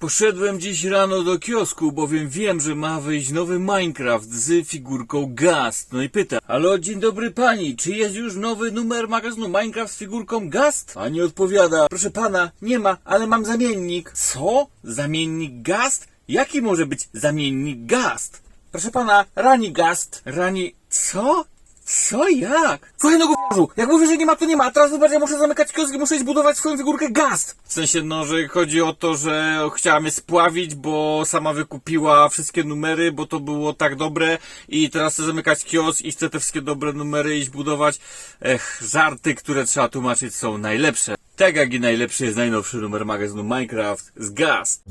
Poszedłem dziś rano do kiosku, bowiem wiem, że ma wyjść nowy Minecraft z figurką Gast. No i pyta, halo, dzień dobry pani, czy jest już nowy numer magazynu Minecraft z figurką Gast? Pani odpowiada, proszę pana, nie ma, ale mam zamiennik. Co? Zamiennik Gast? Jaki może być zamiennik Gast? Proszę pana, rani Gast. Rani... co? Co? Jak? Słuchaj no gówniarzu, jak mówię, że nie ma, to nie ma, teraz wybacz, ja muszę zamykać kiosk i muszę iść budować swoją figurkę gaz. W sensie, no, że chodzi o to, że chciała mnie spławić, bo sama wykupiła wszystkie numery, bo to było tak dobre i teraz chcę zamykać kiosk i chcę te wszystkie dobre numery iść budować. Ech, żarty, które trzeba tłumaczyć są najlepsze. Tak jak i najlepszy jest najnowszy numer magazynu Minecraft z Gaz.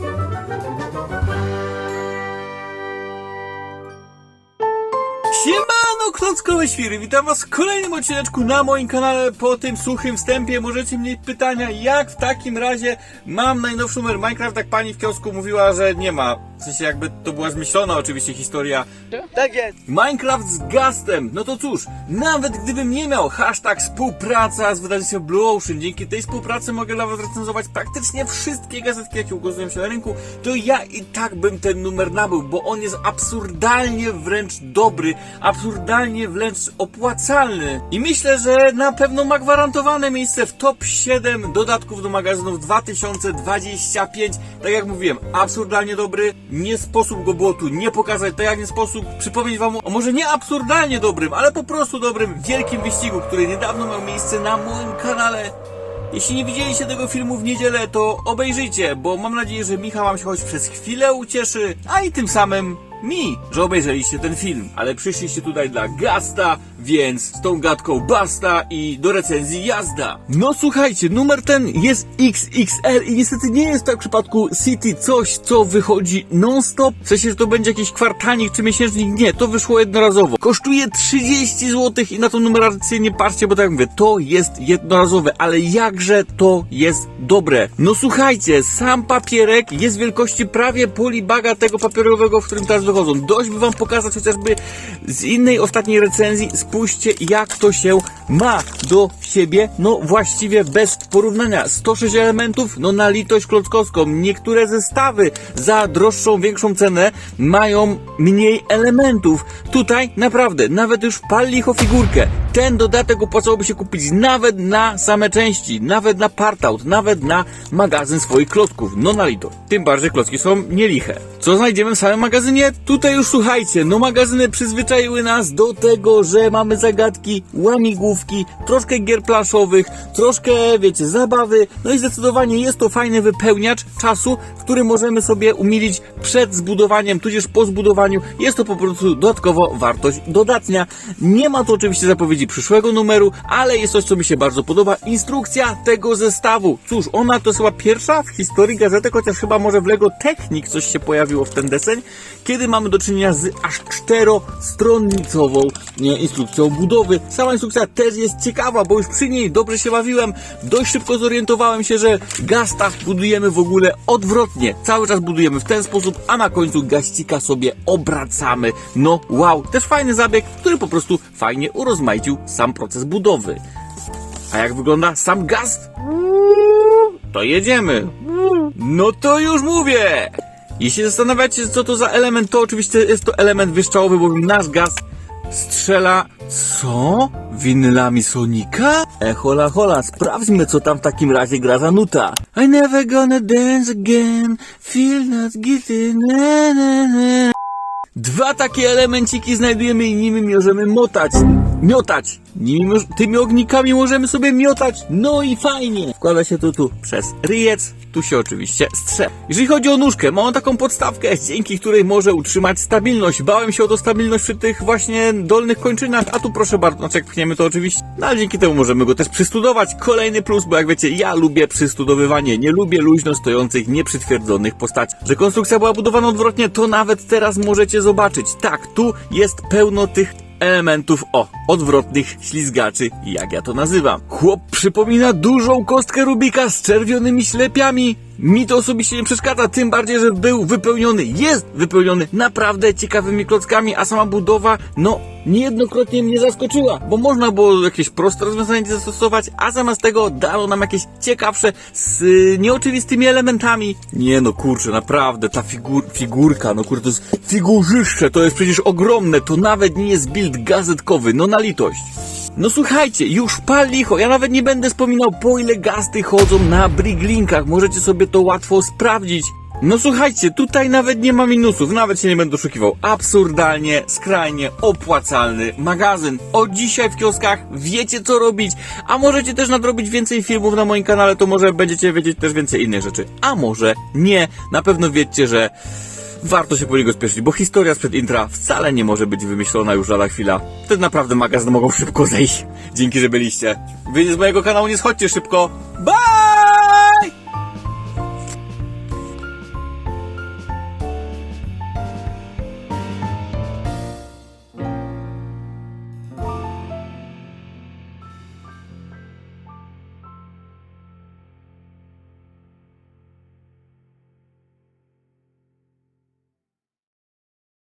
Siemano, klockowe świry, witam was w kolejnym odcineczku na moim kanale. Po tym suchym wstępie możecie mieć pytania, jak w takim razie mam najnowszy numer Minecraft, jak pani w kiosku mówiła, że nie ma. W sensie jakby to była zmyślona oczywiście historia. Tak jest. Minecraft z Gastem. No to cóż, nawet gdybym nie miał hashtag współpraca z wydawnictwem Blue Ocean, dzięki tej współpracy mogę nawet recenzować praktycznie wszystkie gazetki, jakie ukazują się na rynku, to ja i tak bym ten numer nabył, bo on jest absurdalnie wręcz dobry, absurdalnie wręcz opłacalny. I myślę, że na pewno ma gwarantowane miejsce w top 7 dodatków do magazynów 2025. Tak jak mówiłem, absurdalnie dobry. Nie sposób go było tu nie pokazać, tak jak nie sposób przypomnieć wam o może nie absurdalnie dobrym, ale po prostu dobrym, wielkim wyścigu, który niedawno miał miejsce na moim kanale. Jeśli nie widzieliście tego filmu w niedzielę, to obejrzyjcie, bo mam nadzieję, że Michał wam się choć przez chwilę ucieszy, a i tym samym mi, że obejrzeliście ten film. Ale przyszliście tutaj dla Gasta, więc z tą gadką basta i do recenzji jazda. No słuchajcie, numer ten jest XXL i niestety nie jest tak w przypadku City coś, co wychodzi non-stop. W sensie, że to będzie jakiś kwartalnik czy miesięcznik. Nie, to wyszło jednorazowo. Kosztuje 30 zł i na tą numerację nie patrzcie, bo tak mówię, to jest jednorazowe, ale jakże to jest dobre. No słuchajcie, sam papierek jest wielkości prawie polibaga tego papierowego, w którym teraz wychodzą. Dość by wam pokazać chociażby z innej ostatniej recenzji. Spójrzcie jak to się ma do siebie. No właściwie bez porównania. 106 elementów, no na litość klockowską. Niektóre zestawy za droższą, większą cenę mają mniej elementów. Tutaj naprawdę, nawet już pal licho figurkę. Ten dodatek opłacałoby się kupić nawet na same części, nawet na partout, nawet na magazyn swoich klocków. No na lito. Tym bardziej klocki są nieliche. Co znajdziemy w samym magazynie? Tutaj już słuchajcie, no magazyny przyzwyczaiły nas do tego, że mamy zagadki, łamigłówki, troszkę gier planszowych, troszkę, wiecie, zabawy, no i zdecydowanie jest to fajny wypełniacz czasu, który możemy sobie umilić przed zbudowaniem, tudzież po zbudowaniu. Jest to po prostu dodatkowo wartość dodatnia. Nie ma tu oczywiście zapowiedzi przyszłego numeru, ale jest coś, co mi się bardzo podoba. Instrukcja tego zestawu. Cóż, ona to jest chyba pierwsza w historii gazetek, chociaż chyba może w Lego Technik coś się pojawiło w ten deseń, kiedy mamy do czynienia z aż czterostronnicową instrukcją budowy. Sama instrukcja też jest ciekawa, bo już przy niej dobrze się bawiłem. Dość szybko zorientowałem się, że gasta budujemy w ogóle odwrotnie. Cały czas budujemy w ten sposób, a na końcu gaścika sobie obracamy. No wow, też fajny zabieg, który po prostu fajnie sam proces budowy. A jak wygląda sam gast? To jedziemy. No to już mówię! Jeśli zastanawiacie się, co to za element, to oczywiście jest to element wyszczałowy, bo nasz gaz strzela... Co? Winylami Sonika? E, hola, hola, sprawdźmy, co tam w takim razie gra za nuta. I never gonna dance again, feel not guilty, na, na, na. Dwa takie elemenciki znajdujemy i nimi możemy motać. Miotać. Nimi, tymi ognikami możemy sobie miotać. No i fajnie. Wkłada się to tu przez ryjec. Tu się oczywiście strze. Jeżeli chodzi o nóżkę, ma on taką podstawkę, dzięki której może utrzymać stabilność. Bałem się o to stabilność przy tych właśnie dolnych kończynach, a tu proszę bardzo, znaczy jak pchniemy to oczywiście, no ale dzięki temu możemy go też przystudować. Kolejny plus, bo jak wiecie, ja lubię przystudowywanie, nie lubię luźno stojących, nieprzytwierdzonych postaci. Że konstrukcja była budowana odwrotnie, to nawet teraz możecie zobaczyć. Tak, tu jest pełno tych elementów, o, odwrotnych ślizgaczy, jak ja to nazywam. Chłop przypomina dużą kostkę Rubika z czerwionymi ślepiami. Mi to osobiście nie przeszkadza, tym bardziej, że był wypełniony, jest wypełniony naprawdę ciekawymi klockami, a sama budowa, no, niejednokrotnie mnie zaskoczyła, bo można było jakieś proste rozwiązanie zastosować, a zamiast tego dano nam jakieś ciekawsze z y, nieoczywistymi elementami. Nie no, kurczę, naprawdę, ta figur, figurka, no kurczę, to jest figurzyszcze, to jest przecież ogromne, to nawet nie jest build gazetkowy, no na litość. No słuchajcie, już pal licho, ja nawet nie będę wspominał po ile gasty chodzą na briglinkach, możecie sobie to łatwo sprawdzić. No słuchajcie, tutaj nawet nie ma minusów, nawet się nie będę oszukiwał. Absurdalnie, skrajnie opłacalny magazyn. Od dzisiaj w kioskach wiecie co robić, a możecie też nadrobić więcej filmów na moim kanale, to może będziecie wiedzieć też więcej innych rzeczy. A może nie, na pewno wiecie, że warto się po niego spieszyć, bo historia sprzed intra wcale nie może być wymyślona już lada chwila. Wtedy naprawdę magazyny mogą szybko zejść. Dzięki, że byliście. Wy z mojego kanału nie schodźcie szybko. Bye!